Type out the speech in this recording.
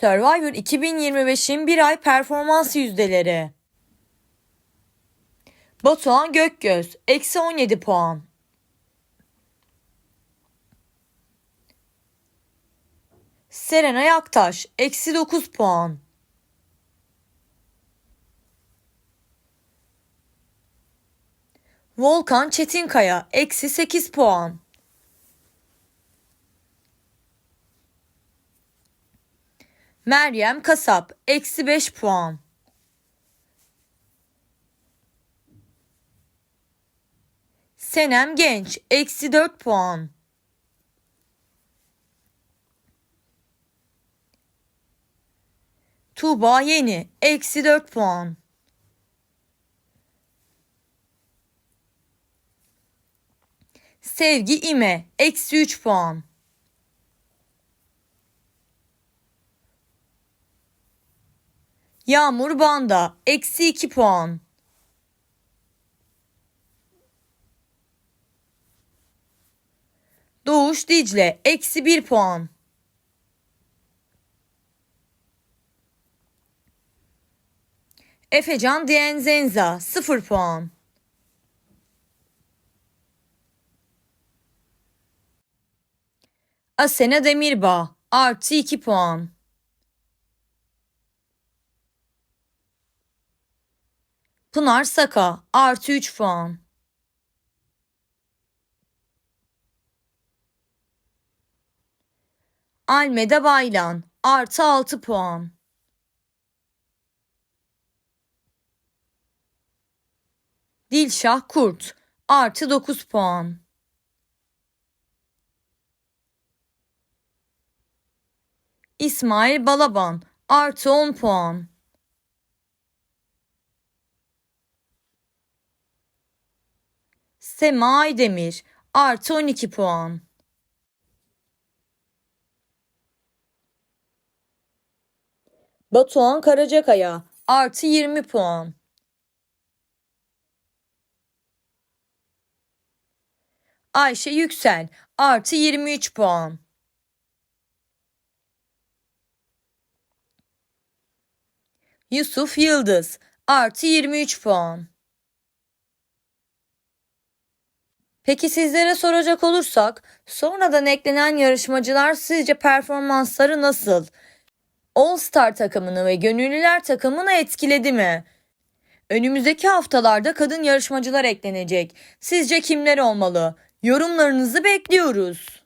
Survivor 2025'in bir ay performans yüzdeleri. Batuhan Gökgöz, eksi 17 puan. Serenay Aktaş, eksi 9 puan. Volkan Çetinkaya, eksi 8 puan. Meryem Kasap, eksi 5 puan. Senem Genç, eksi 4 puan. Tuğba Yeni, eksi 4 puan. Sevgi İme, eksi 3 puan. Yağmur Banda, eksi 2 puan. Doğuş Dicle, eksi 1 puan. Efecan Dienzenza, 0 puan. Asena Demirbağ, artı 2 puan. Pınar Saka, artı 3 puan. Almeda Baylan, artı 6 puan. Dilşah Kurt, artı 9 puan. İsmail Balaban, artı 10 puan. Sema Aydemir, artı 12 puan. Batuhan Karacakaya, artı 20 puan. Ayşe Yüksel, artı 23 puan. Yusuf Yıldız, artı 23 puan. Peki sizlere soracak olursak, sonradan eklenen yarışmacılar sizce performansları nasıl? All Star takımını ve gönüllüler takımını etkiledi mi? Önümüzdeki haftalarda kadın yarışmacılar eklenecek. Sizce kimler olmalı? Yorumlarınızı bekliyoruz.